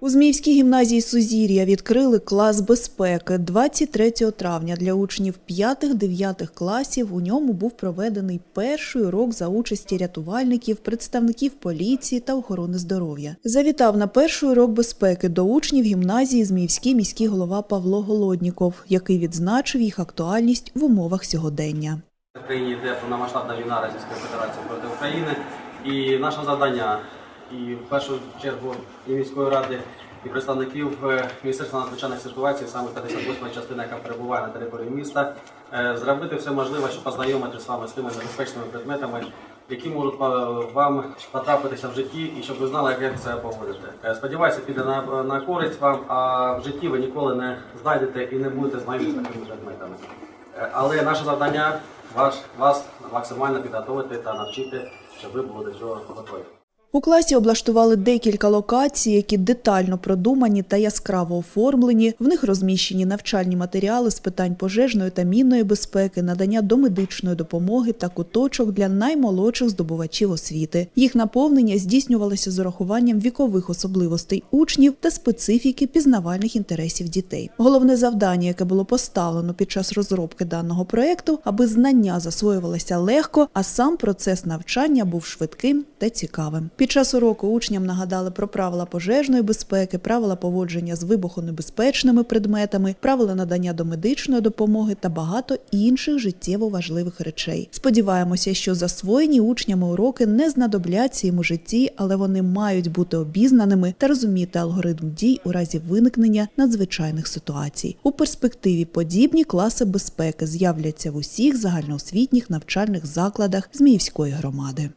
У Зміївській гімназії Сузір'я відкрили клас безпеки 23 травня для учнів 5-9 класів. У ньому був проведений перший урок за участі рятувальників, представників поліції та охорони здоров'я. Завітав на перший урок безпеки до учнів гімназії Зміївський міський голова Павло Голодніков, який відзначив їх актуальність в умовах сьогодення. В країні йде повномасштабна війна Російської Федерації проти України. І наше завдання, і в першу чергу і міської ради, і представників е, Міністерства надзвичайних ситуацій, саме 58 частина, яка перебуває на території міста, е, зробити все можливе, щоб познайомити з вами з тими небезпечними предметами, які можуть е, вам потрапитися в житті, і щоб ви знали, як це поводити. Сподіваюся, піде на, на користь вам, а в житті ви ніколи не знайдете і не будете знайомі з такими предметами. Але наше завдання ваш, вас максимально підготовити та навчити, щоб ви були до цього готові. У класі облаштували декілька локацій, які детально продумані та яскраво оформлені. В них розміщені навчальні матеріали з питань пожежної та мінної безпеки, надання домедичної допомоги та куточок для наймолодших здобувачів освіти. Їх наповнення здійснювалося з урахуванням вікових особливостей учнів та специфіки пізнавальних інтересів дітей. Головне завдання, яке було поставлено під час розробки даного проекту, аби знання засвоювалися легко, а сам процес навчання був швидким та цікавим. Під час уроку учням нагадали про правила пожежної безпеки, правила поводження з вибухонебезпечними предметами, правила надання домедичної допомоги та багато інших життєво важливих речей. Сподіваємося, що засвоєні учнями уроки не знадобляться їм у житті, але вони мають бути обізнаними та розуміти алгоритм дій у разі виникнення надзвичайних ситуацій. У перспективі подібні класи безпеки з'являться в усіх загальноосвітніх навчальних закладах Зміївської громади.